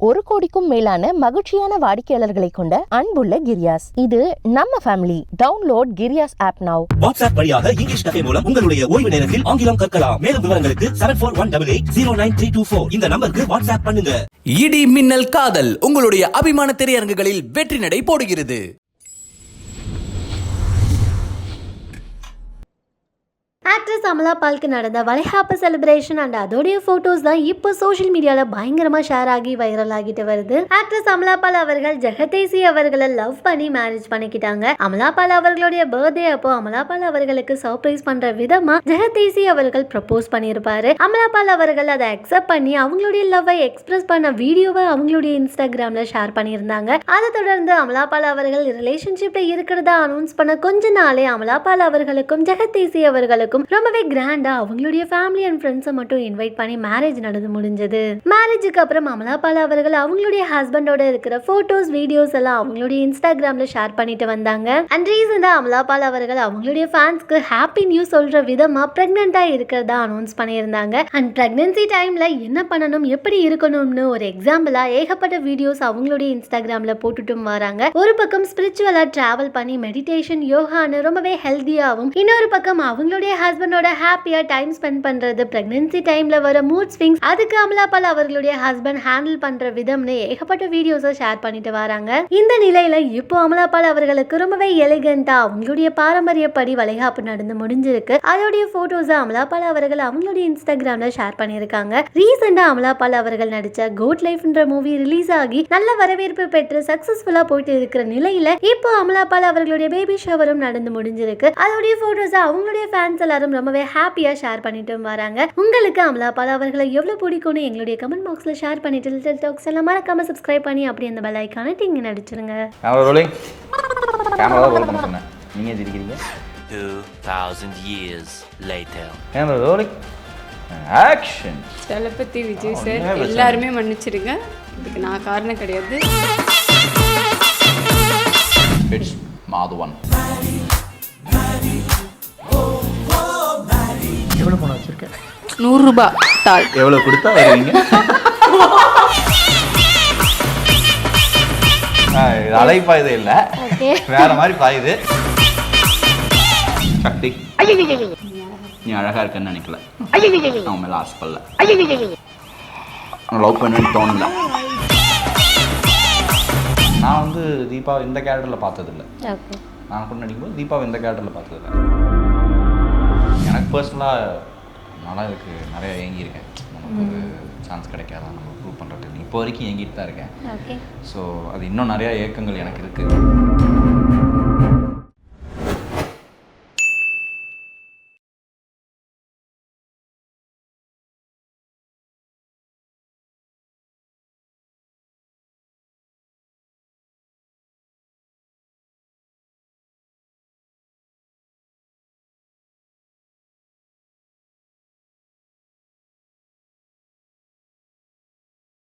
ஒரு கோடிக்கும் மேலான மகிழ்ச்சியான வாடிக்கையாளர்களை கொண்ட அன்புள்ள கிரியாஸ். இது நம்ம family download Kriyas app now WhatsApp வழியாக இங்கிலீஷ் கஃபே மூலம் உங்களுடைய ஓய்வு நேரத்தில் ஆங்கிலம் கற்கலாம். மேலும் விவரங்களுக்கு seven four one double eight zero nine three two four இந்த நம்பருக்கு வாட்ஸ்அப் பண்ணுங்க. இடி மின்னல் காதல் உங்களுடைய அபிமான திரையரங்குகளில் வெற்றி நடை போடுகிறது. ஆக்ட்ரஸ் அமலா பால்க்கு நடந்த வளைகாப்பு செலிப்ரேஷன் அண்ட் அதோடைய ஃபோட்டோஸ் தான் இப்போ சோஷியல் மீடியாவில் பயங்கரமாக ஷேர் ஆகி வைரல் ஆகிட்டு வருது. ஆக்ட்ரஸ் அமலா பால் அவர்கள் ஜெகதேசி அவர்களை லவ் பண்ணி மேரேஜ் பண்ணிக்கிட்டாங்க. அமலா பால் அவர்களுடைய பர்த்டே அப்போ அமலா பால் அவர்களுக்கு சர்ப்ரைஸ் பண்ற விதமா ஜெகதேசி அவர்கள் ப்ரப்போஸ் பண்ணியிருப்பாரு அமலா பால் அவர்கள் அதை அக்செப்ட் பண்ணி அவங்களுடைய லவ்வை எக்ஸ்பிரஸ் பண்ண வீடியோவை அவங்களுடைய இன்ஸ்டாகிராம்ல ஷேர் பண்ணியிருந்தாங்க. அதை தொடர்ந்து அமலா பால் அவர்கள் ரிலேஷன்ஷிப்ல இருக்கிறதா அனௌன்ஸ் பண்ண கொஞ்ச நாளே அமலா பால் அவர்களுக்கும் ஜெகதேசி அவர்களுக்கும் ரொம்பவே கிராண்டா அவங்களுடைய ஃபேமிலி அண்ட் ஃப்ரெண்ட்ஸை மட்டும் இன்வைட் பண்ணி மேரேஜ் நடந்து முடிஞ்சது. மேரேஜுக்கு அப்புறம் அமலாபால் அவர்கள் அவங்களுடைய ஹஸ்பண்டோட இருக்கிற போட்டோஸ் வீடியோஸ் எல்லாம் அவங்களுடைய இன்ஸ்டாகிராம்ல ஷேர் பண்ணிட்டு வந்தாங்க. அண்ட் ரீசெண்டாக அமலாபால் அவர்கள் அவங்களுடைய ஃபேன்ஸ்க்கு ஹாப்பி நியூஸ் சொல்ற விதமா பிரெக்னெண்டா இருக்கிறதா அனௌன்ஸ் பண்ணியிருந்தாங்க. அண்ட் பிரெக்னன்சி டைம்ல என்ன பண்ணணும் எப்படி இருக்கணும்னு ஒரு எக்ஸாம்பிளா ஏகப்பட்ட வீடியோஸ் அவங்களுடைய இன்ஸ்டாகிராம்ல போட்டுட்டும் வராங்க. ஒரு பக்கம் ஸ்பிரிச்சுவலா டிராவல் பண்ணி மெடிடேஷன் யோகான்னு ரொம்பவே ஹெல்த்தியாகவும் இன்னொரு பக்கம் அவங்களுடைய ஹஸ்பண்ட் ஹஸ்பண்டோட ஹாப்பியாக டைம் ஸ்பெண்ட் பண்றது ப்ரெக்னென்சி டைமில் வர மூட் ஸ்விங்ஸ் அதுக்கு அமலாபால் அவர்களுடைய ஹஸ்பண்ட் ஹேண்டில் பண்ற விதம்னு ஏகப்பட்ட வீடியோஸை ஷேர் பண்ணிட்டு வராங்க. இந்த நிலையில் இப்போ அமலாபால் அவர்களுக்கு ரொம்பவே எலிகண்டா அவங்களுடைய பாரம்பரியப்படி வளைகாப்பு நடந்து முடிஞ்சிருக்கு. அதோடைய ஃபோட்டோஸை அமலாபால் அவர்கள் அவங்களுடைய இன்ஸ்டாகிராம்ல ஷேர் பண்ணியிருக்காங்க. ரீசெண்டா அமலாபால் அவர்கள் நடிச்ச கோட் லைஃப்ன்ற மூவி ரிலீஸ் ஆகி நல்ல வரவேற்பு பெற்று சக்ஸஸ்ஃபுல்லாக போயிட்டு இருக்கிற நிலையில் இப்போ அமலாபால் அவர்களுடைய பேபி ஷவரும் நடந்து முடிஞ்சிருக்கு. அதோடைய ஃபோட்டோஸை அவங்களுடைய ஃபேன்ஸ் எல்லாரும் ரொம்பவே ஹாப்பியா ஷேர் பண்ணிட்டு வராங்க. உங்களுக்கு அமலாபால் அவர்களை எவ்வளவு பிடிக்கும்னு எங்களுடைய கமெண்ட் பாக்ஸ்ல ஷேர் பண்ணிட்டு லிட்டில் டாக்ஸ் எல்லாம் மறக்காம சப்ஸ்கிரைப் பண்ணி அப்படி அந்த பெல் ஐக்கான டிங்க நடிச்சிருங்க நீங்கள் சிரிக்கிறீங்க 2000 years later. Camera rolling action Thalapathy Vijay sir இல்லை. எல்லாருமே மன்னிச்சிடுங்க இதுக்கு நான் காரணம் கிடையாது. இட்ஸ் மாதுவன் நூறுரூபா தாள். எவ்வளோ கொடுத்தா வருவீங்க? அலை பாயுது இல்லை. வேற மாதிரி பாயுது. சக்தி. நீ அழகா இருக்கன்னு நினைக்கல. அவன் மேல ஆசைப்படல லவ் பண்ணுன்னு தோணல. நான் வந்து தீபா இந்த கேரக்டரில் பார்த்ததில்ல. நான் கூட நடிக்கும்போது தீபாவை இந்த கேரக்டரில் பார்த்ததில்ல. எனக்கு பர்சனலாக நல்லா இதுக்கு நிறைய ஏங்கியிருக்கேன் நமக்கு ஒரு சான்ஸ் கிடைக்காதா? நம்ம ப்ரூவ் பண்ணுறதுக்கு இப்போ வரைக்கும் ஏங்கிட்டு தான் இருக்கேன். ஸோ அது இன்னும் நிறையா ஏக்கங்கள் எனக்கு இருக்குது